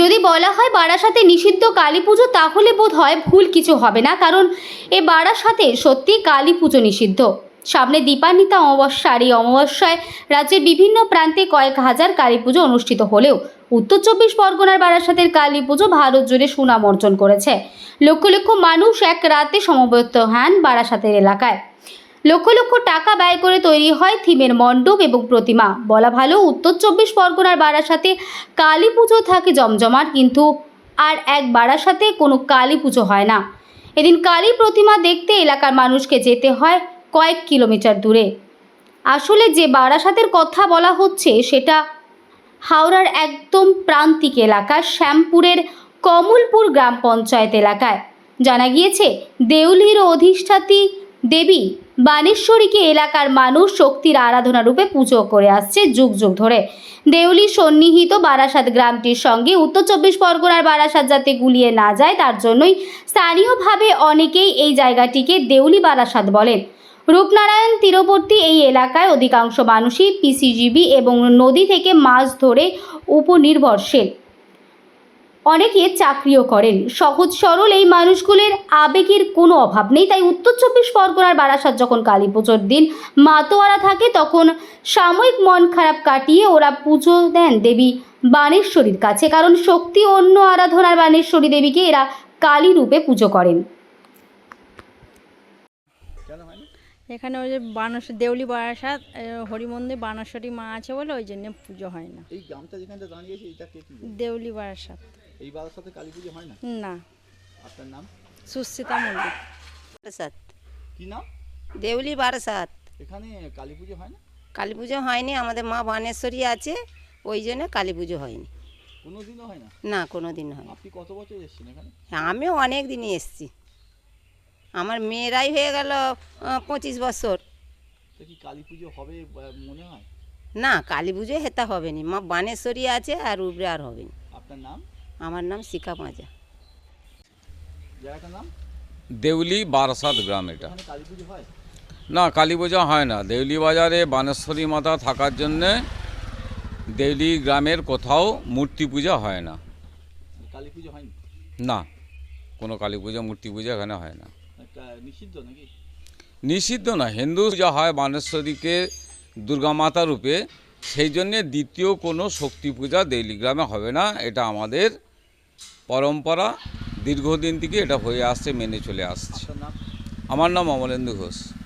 যদি বলা হয় বারাসাতে নিষিদ্ধ কালী পুজো, তাহলে বোধ হয় ভুল কিছু হবে না, কারণ এ বারাসাতে সত্যি কালী পুজো নিষিদ্ধ। সামনে দীপান্বিতা অমাবস্যা, আর এই অমাবস্যায় রাজ্যের বিভিন্ন প্রান্তে কয়েক হাজার কালী পুজো অনুষ্ঠিত হলেও উত্তর চব্বিশ পরগনার বারাসাতের কালী পুজো ভারত জুড়ে সুনাম অর্জন করেছে। লক্ষ লক্ষ মানুষ এক রাতে সমবেত হন বারাসাতের এলাকায়। লক্ষ লক্ষ টাকা ব্যয় করে তৈরি হয় থিমের মণ্ডপ এবং প্রতিমা। বলা ভালো, উত্তর চব্বিশ পরগনার বারাসাতে কালী পুজো থাকে জমজমাট, কিন্তু আর এক বারাসাতে কোনো কালী পুজো হয় না। এদিন কালী প্রতিমা দেখতে এলাকার মানুষকে যেতে হয় কয়েক কিলোমিটার দূরে। আসলে যে বারাসাতের কথা বলা হচ্ছে, সেটা হাওড়ার একদম প্রান্তিক এলাকা, শ্যামপুরের কমলপুর গ্রাম পঞ্চায়েত এলাকায়। জানা গিয়েছে, দেউলির অধিষ্ঠাতি দেবী বানেশ্বরীকে এলাকার মানুষ শক্তির আরাধনা রূপে পুজো করে আসছে যুগ যুগ ধরে। দেউলি সন্নিহিত বারাসাত গ্রামটির সঙ্গে উত্তর চব্বিশ পরগনার বারাসাত যাতে গুলিয়ে না যায়, তার জন্যই স্থানীয়ভাবে অনেকেই এই জায়গাটিকে দেউলি বারাসাত বলেন। রূপনারায়ণ তীরবর্তী এই এলাকায় অধিকাংশ মানুষই পিসিজিবি এবং নদী থেকে মাছ ধরে উপনির্ভরশীল। অনেকে চাকরিও করেন। সহজ সরল এই মানুষগুলির আবেগের কোনো অভাব নেই। তাই উত্তর চব্বিশ পরগনার বারাসাত যখন কালী পুজোর দিন মাতোয়ারা থাকে তখন সাময়িক মন খারাপ কাটিয়ে ওরা পুজো দেন দেবী বানেশ্বরীর কাছে। কারণ শক্তি অন্য আরাধনার বানেশ্বরী দেবীকে এরা কালী রূপে পুজো করেন। এখানে ওই যে বানস দেউলি বারাসাত হরিমন্দির বানেশ্বরী মা আছে বলে ওই জন্য পুজো হয় না। এই গ্রামটা যেখানটা দাঁড়িয়েছে এটা কে দেউলি বারাসাত। এই বাবার সাথে কালী পুজো হয় না? না। আপনার নাম? সুস্মিতা মল্লিক। বারাসাত। কি নাম? দেউলি বারাসাত। এখানে কালী পুজো হয় না? কালী পুজো হয়নি আমাদের মা বানেশ্বরী আছে ওই জন্য কালী পুজো হয়নি। কোনো দিনও হয় না? না দিন আপনি কত বছর এসেছেন এখানে? আমিও অনেক দিনই এসছি। আমার মেয়েরাই হয়ে গেল পঁচিশ বছর। কি কালী পুজো হবে মনে হয়? না কালী পুজো হেতা হবে না মা বানেশ্বরী আছে আর উপরে আর হবে না আপনার নাম? আমার নাম শিখা মাজা দেউলি বারাসাত গ্রাম এটা। এখানে কালী পুজো হয়? না কালী পূজা হয় না। দেউলি বাজারে বানেশ্বরী মাতা থাকার জন্যে দেউলি গ্রামের কোথাও মূর্তি পূজা হয় না। কালী পুজো না কোনো কালী পূজা মূর্তি পূজা এখানে হয় না। নিষিদ্ধ নাকি? নিষিদ্ধ না হিন্দু পূজা হয় বানেশ্বরীকে দুর্গা মাতা রূপে। সেই জন্যে দ্বিতীয় কোনো শক্তি পূজা দেউলি গ্রামে হবে না এটা আমাদের পরম্পরা দীর্ঘদিন থেকে এটা হয়ে আসছে মেনে চলে আসছে। আমার নাম অমলেন্দু ঘোষ।